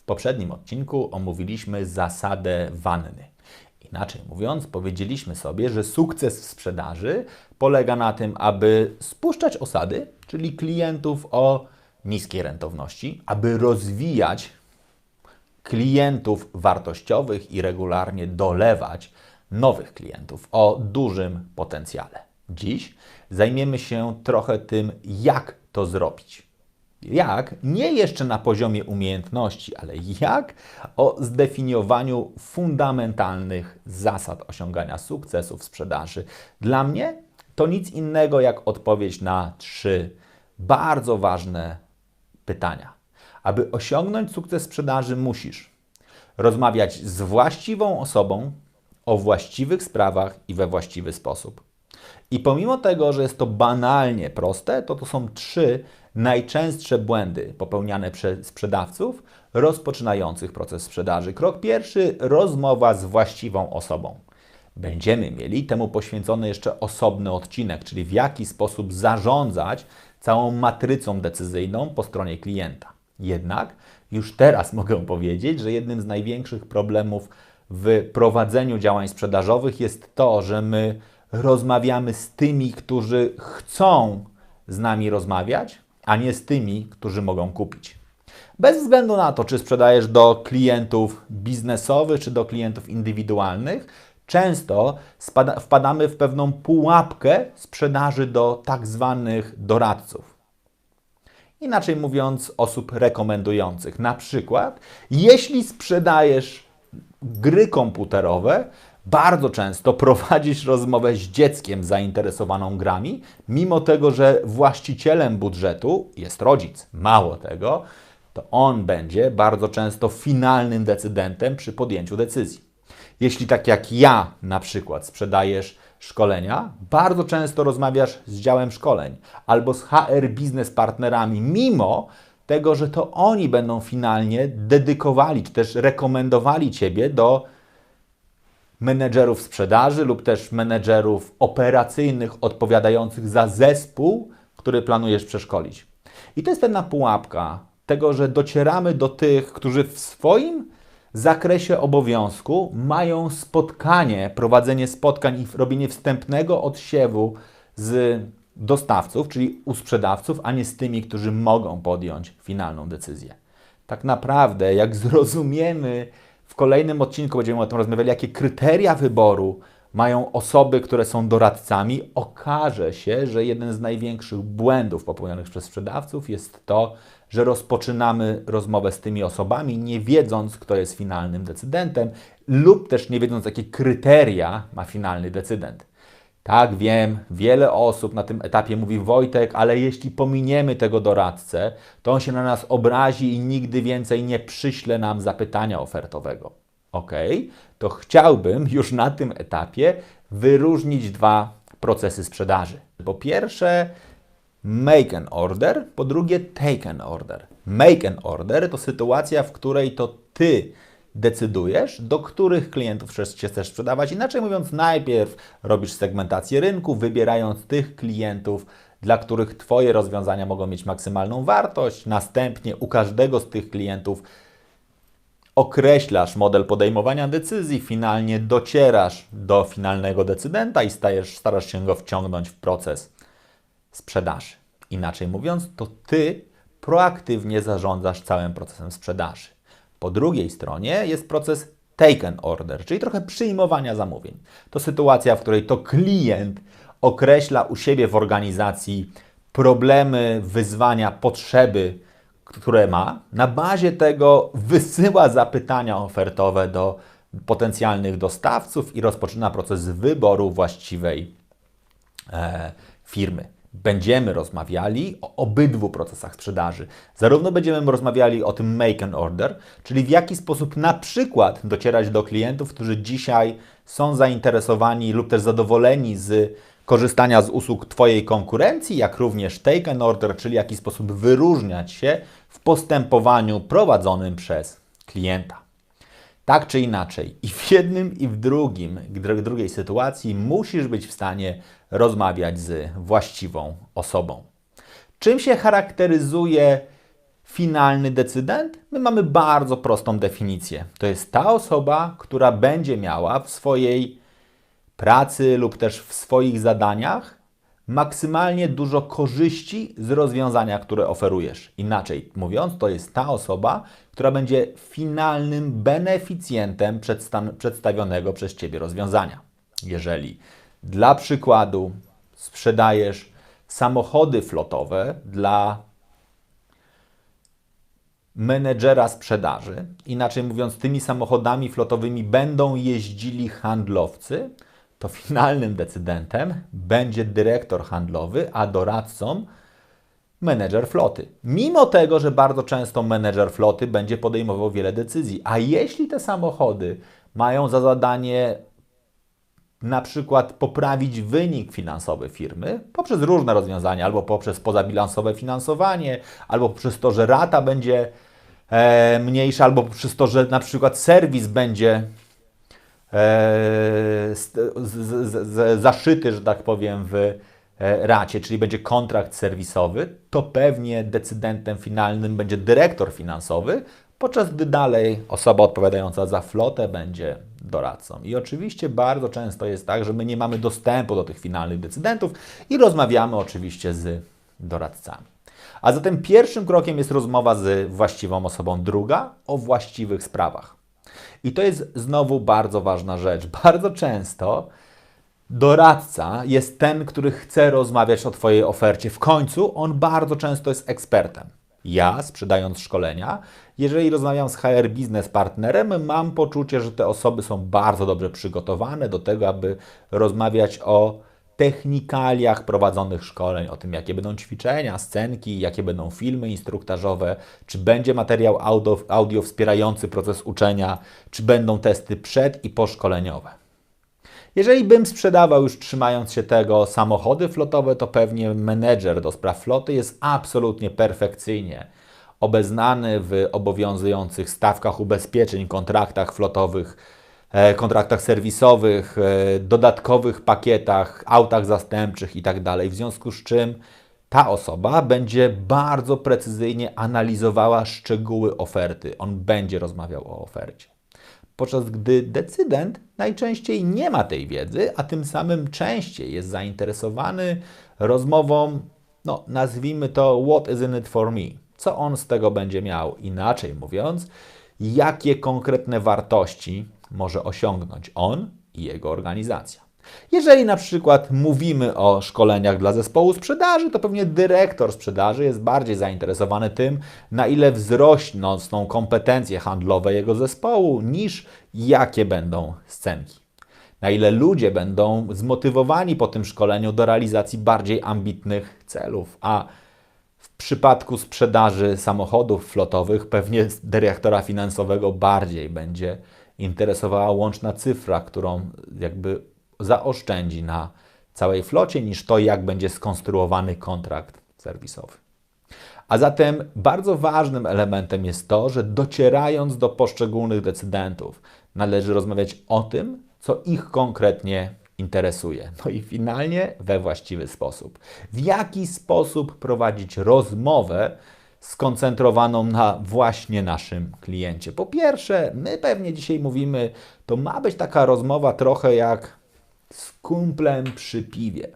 W poprzednim odcinku omówiliśmy zasadę wanny. Inaczej mówiąc, powiedzieliśmy sobie, że sukces w sprzedaży polega na tym, aby spuszczać osady, czyli klientów o niskiej rentowności, aby rozwijać klientów wartościowych i regularnie dolewać nowych klientów o dużym potencjale. Dziś zajmiemy się trochę tym, jak to zrobić. Jak? Nie jeszcze na poziomie umiejętności, ale jak o zdefiniowaniu fundamentalnych zasad osiągania sukcesu w sprzedaży. Dla mnie to nic innego jak odpowiedź na trzy bardzo ważne pytania. Aby osiągnąć sukces sprzedaży, musisz rozmawiać z właściwą osobą o właściwych sprawach i we właściwy sposób. I pomimo tego, że jest to banalnie proste, to to są trzy najczęstsze błędy popełniane przez sprzedawców rozpoczynających proces sprzedaży. Krok pierwszy rozmowa z właściwą osobą. Będziemy mieli temu poświęcony jeszcze osobny odcinek, czyli w jaki sposób zarządzać całą matrycą decyzyjną po stronie klienta. Jednak już teraz mogę powiedzieć, że jednym z największych problemów w prowadzeniu działań sprzedażowych jest to, że my rozmawiamy z tymi, którzy chcą z nami rozmawiać, a nie z tymi, którzy mogą kupić. Bez względu na to, czy sprzedajesz do klientów biznesowych, czy do klientów indywidualnych, często wpadamy w pewną pułapkę sprzedaży do tak zwanych doradców. Inaczej mówiąc, osób rekomendujących. Na przykład, jeśli sprzedajesz gry komputerowe, bardzo często prowadzisz rozmowę z dzieckiem zainteresowaną grami, mimo tego, że właścicielem budżetu jest rodzic. Mało tego, to on będzie bardzo często finalnym decydentem przy podjęciu decyzji. Jeśli tak jak ja na przykład sprzedajesz szkolenia, bardzo często rozmawiasz z działem szkoleń albo z HR biznes partnerami, mimo tego, że to oni będą finalnie dedykowali czy też rekomendowali Ciebie do menedżerów sprzedaży lub też menedżerów operacyjnych odpowiadających za zespół, który planujesz przeszkolić. I to jest pewna pułapka tego, że docieramy do tych, którzy w swoim zakresie obowiązku mają spotkanie, prowadzenie spotkań i robienie wstępnego odsiewu z dostawców, czyli u sprzedawców, a nie z tymi, którzy mogą podjąć finalną decyzję. Tak naprawdę, jak zrozumiemy, w kolejnym odcinku będziemy o tym rozmawiali, jakie kryteria wyboru mają osoby, które są doradcami, okaże się, że jeden z największych błędów popełnionych przez sprzedawców jest to, że rozpoczynamy rozmowę z tymi osobami, nie wiedząc, kto jest finalnym decydentem, lub też nie wiedząc, jakie kryteria ma finalny decydent. Tak, wiem, wiele osób na tym etapie mówi Wojtek, ale jeśli pominiemy tego doradcę, to on się na nas obrazi i nigdy więcej nie przyśle nam zapytania ofertowego. Ok, to chciałbym już na tym etapie wyróżnić dwa procesy sprzedaży. Po pierwsze, make an order, po drugie, take an order. Make an order to sytuacja, w której to ty decydujesz, do których klientów się chcesz sprzedawać. Inaczej mówiąc, najpierw robisz segmentację rynku, wybierając tych klientów, dla których Twoje rozwiązania mogą mieć maksymalną wartość. Następnie u każdego z tych klientów określasz model podejmowania decyzji, finalnie docierasz do finalnego decydenta i stajesz, starasz się go wciągnąć w proces sprzedaży. Inaczej mówiąc, to Ty proaktywnie zarządzasz całym procesem sprzedaży. Po drugiej stronie jest proces taken order, czyli trochę przyjmowania zamówień. To sytuacja, w której to klient określa u siebie w organizacji problemy, wyzwania, potrzeby, które ma. Na bazie tego wysyła zapytania ofertowe do potencjalnych dostawców i rozpoczyna proces wyboru właściwej e, firmy będziemy rozmawiali o obydwu procesach sprzedaży. Zarówno będziemy rozmawiali o tym make an order, czyli w jaki sposób na przykład docierać do klientów, którzy dzisiaj są zainteresowani lub też zadowoleni z korzystania z usług Twojej konkurencji, jak również take an order, czyli w jaki sposób wyróżniać się w postępowaniu prowadzonym przez klienta. Tak czy inaczej, i w jednym, i w drugim, w drugiej sytuacji musisz być w stanie rozmawiać z właściwą osobą. Czym się charakteryzuje finalny decydent? My mamy bardzo prostą definicję. To jest ta osoba, która będzie miała w swojej pracy lub też w swoich zadaniach maksymalnie dużo korzyści z rozwiązania, które oferujesz. Inaczej mówiąc, to jest ta osoba, która będzie finalnym beneficjentem przedstawionego przez Ciebie rozwiązania. Jeżeli dla przykładu sprzedajesz samochody flotowe dla menedżera sprzedaży, inaczej mówiąc, tymi samochodami flotowymi będą jeździli handlowcy, to finalnym decydentem będzie dyrektor handlowy, a doradcą menedżer floty. Mimo tego, że bardzo często menedżer floty będzie podejmował wiele decyzji, a jeśli te samochody mają za zadanie na przykład poprawić wynik finansowy firmy poprzez różne rozwiązania, albo poprzez pozabilansowe finansowanie, albo poprzez to, że rata będzie e, mniejsza, albo poprzez to, że na przykład serwis będzie E, zaszyty, że tak powiem, w e, racie, czyli będzie kontrakt serwisowy, to pewnie decydentem finalnym będzie dyrektor finansowy, podczas gdy dalej osoba odpowiadająca za flotę będzie doradcą. I oczywiście bardzo często jest tak, że my nie mamy dostępu do tych finalnych decydentów i rozmawiamy oczywiście z doradcami. A zatem pierwszym krokiem jest rozmowa z właściwą osobą, druga o właściwych sprawach. I to jest znowu bardzo ważna rzecz. Bardzo często doradca jest ten, który chce rozmawiać o Twojej ofercie. W końcu on bardzo często jest ekspertem. Ja, sprzedając szkolenia, jeżeli rozmawiam z HR biznes partnerem, mam poczucie, że te osoby są bardzo dobrze przygotowane do tego, aby rozmawiać o technikaliach prowadzonych szkoleń, o tym, jakie będą ćwiczenia, scenki, jakie będą filmy instruktażowe, czy będzie materiał audio, audio wspierający proces uczenia, czy będą testy przed i poszkoleniowe. Jeżeli bym sprzedawał już trzymając się tego samochody flotowe, to pewnie menedżer do spraw floty jest absolutnie perfekcyjnie obeznany w obowiązujących stawkach ubezpieczeń, kontraktach flotowych, kontraktach serwisowych, e, dodatkowych pakietach, autach zastępczych itd. Tak w związku z czym ta osoba będzie bardzo precyzyjnie analizowała szczegóły oferty. On będzie rozmawiał o ofercie. Podczas gdy decydent najczęściej nie ma tej wiedzy, a tym samym częściej jest zainteresowany rozmową, no nazwijmy to what is in it for me? Co on z tego będzie miał? Inaczej mówiąc, jakie konkretne wartości może osiągnąć on i jego organizacja. Jeżeli na przykład mówimy o szkoleniach dla zespołu sprzedaży, to pewnie dyrektor sprzedaży jest bardziej zainteresowany tym, na ile wzrośną kompetencje handlowe jego zespołu, niż jakie będą scenki. Na ile ludzie będą zmotywowani po tym szkoleniu do realizacji bardziej ambitnych celów, a w przypadku sprzedaży samochodów flotowych pewnie dyrektora finansowego bardziej będzie interesowała łączna cyfra, którą jakby zaoszczędzi na całej flocie, niż to, jak będzie skonstruowany kontrakt serwisowy. A zatem bardzo ważnym elementem jest to, że docierając do poszczególnych decydentów, należy rozmawiać o tym, co ich konkretnie interesuje. No i finalnie we właściwy sposób. W jaki sposób prowadzić rozmowę, skoncentrowaną na właśnie naszym kliencie. Po pierwsze, my pewnie dzisiaj mówimy, to ma być taka rozmowa trochę jak z kumplem przy piwie.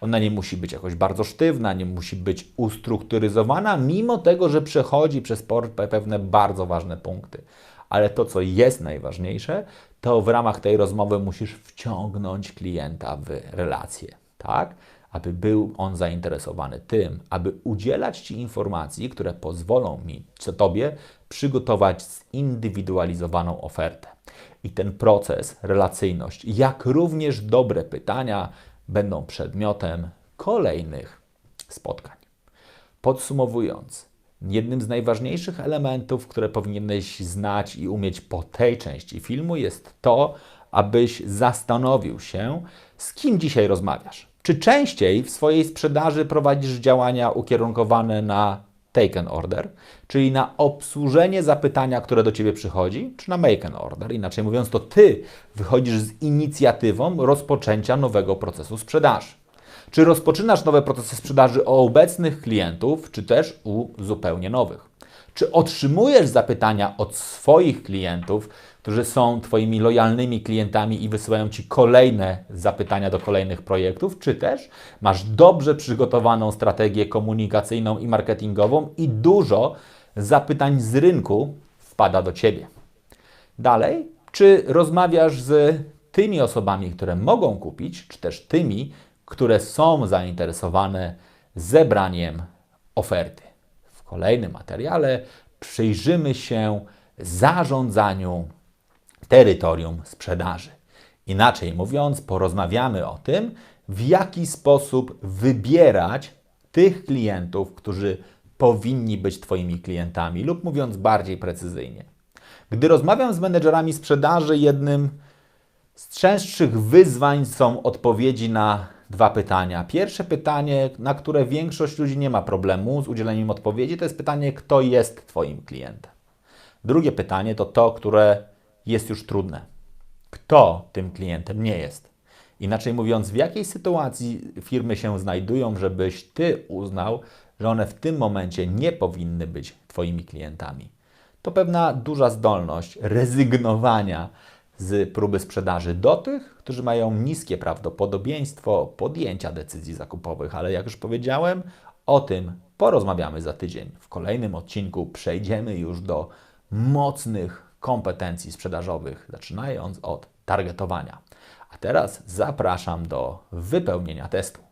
Ona nie musi być jakoś bardzo sztywna, nie musi być ustrukturyzowana, mimo tego, że przechodzi przez pewne bardzo ważne punkty. Ale to, co jest najważniejsze, to w ramach tej rozmowy musisz wciągnąć klienta w relację, tak? Aby był on zainteresowany tym, aby udzielać Ci informacji, które pozwolą mi, co Tobie, przygotować zindywidualizowaną ofertę. I ten proces, relacyjność, jak również dobre pytania będą przedmiotem kolejnych spotkań. Podsumowując, jednym z najważniejszych elementów, które powinieneś znać i umieć po tej części filmu, jest to, abyś zastanowił się, z kim dzisiaj rozmawiasz. Czy częściej w swojej sprzedaży prowadzisz działania ukierunkowane na taken order, czyli na obsłużenie zapytania, które do Ciebie przychodzi, czy na make an order? Inaczej mówiąc, to Ty wychodzisz z inicjatywą rozpoczęcia nowego procesu sprzedaży. Czy rozpoczynasz nowe procesy sprzedaży u obecnych klientów, czy też u zupełnie nowych? Czy otrzymujesz zapytania od swoich klientów, którzy są Twoimi lojalnymi klientami i wysyłają Ci kolejne zapytania do kolejnych projektów, czy też masz dobrze przygotowaną strategię komunikacyjną i marketingową i dużo zapytań z rynku wpada do Ciebie? Dalej, czy rozmawiasz z tymi osobami, które mogą kupić, czy też tymi, które są zainteresowane zebraniem oferty? W kolejnym materiale przyjrzymy się zarządzaniu terytorium sprzedaży. Inaczej mówiąc, porozmawiamy o tym, w jaki sposób wybierać tych klientów, którzy powinni być Twoimi klientami, lub mówiąc bardziej precyzyjnie. Gdy rozmawiam z menedżerami sprzedaży, jednym z częstszych wyzwań są odpowiedzi na dwa pytania. Pierwsze pytanie, na które większość ludzi nie ma problemu z udzieleniem odpowiedzi, to jest pytanie, kto jest Twoim klientem. Drugie pytanie to to, które jest już trudne. Kto tym klientem nie jest? Inaczej mówiąc, w jakiej sytuacji firmy się znajdują, żebyś Ty uznał, że one w tym momencie nie powinny być Twoimi klientami? To pewna duża zdolność rezygnowania z próby sprzedaży do tych, którzy mają niskie prawdopodobieństwo podjęcia decyzji zakupowych, ale jak już powiedziałem, o tym porozmawiamy za tydzień. W kolejnym odcinku przejdziemy już do mocnych kompetencji sprzedażowych, zaczynając od targetowania. A teraz zapraszam do wypełnienia testu.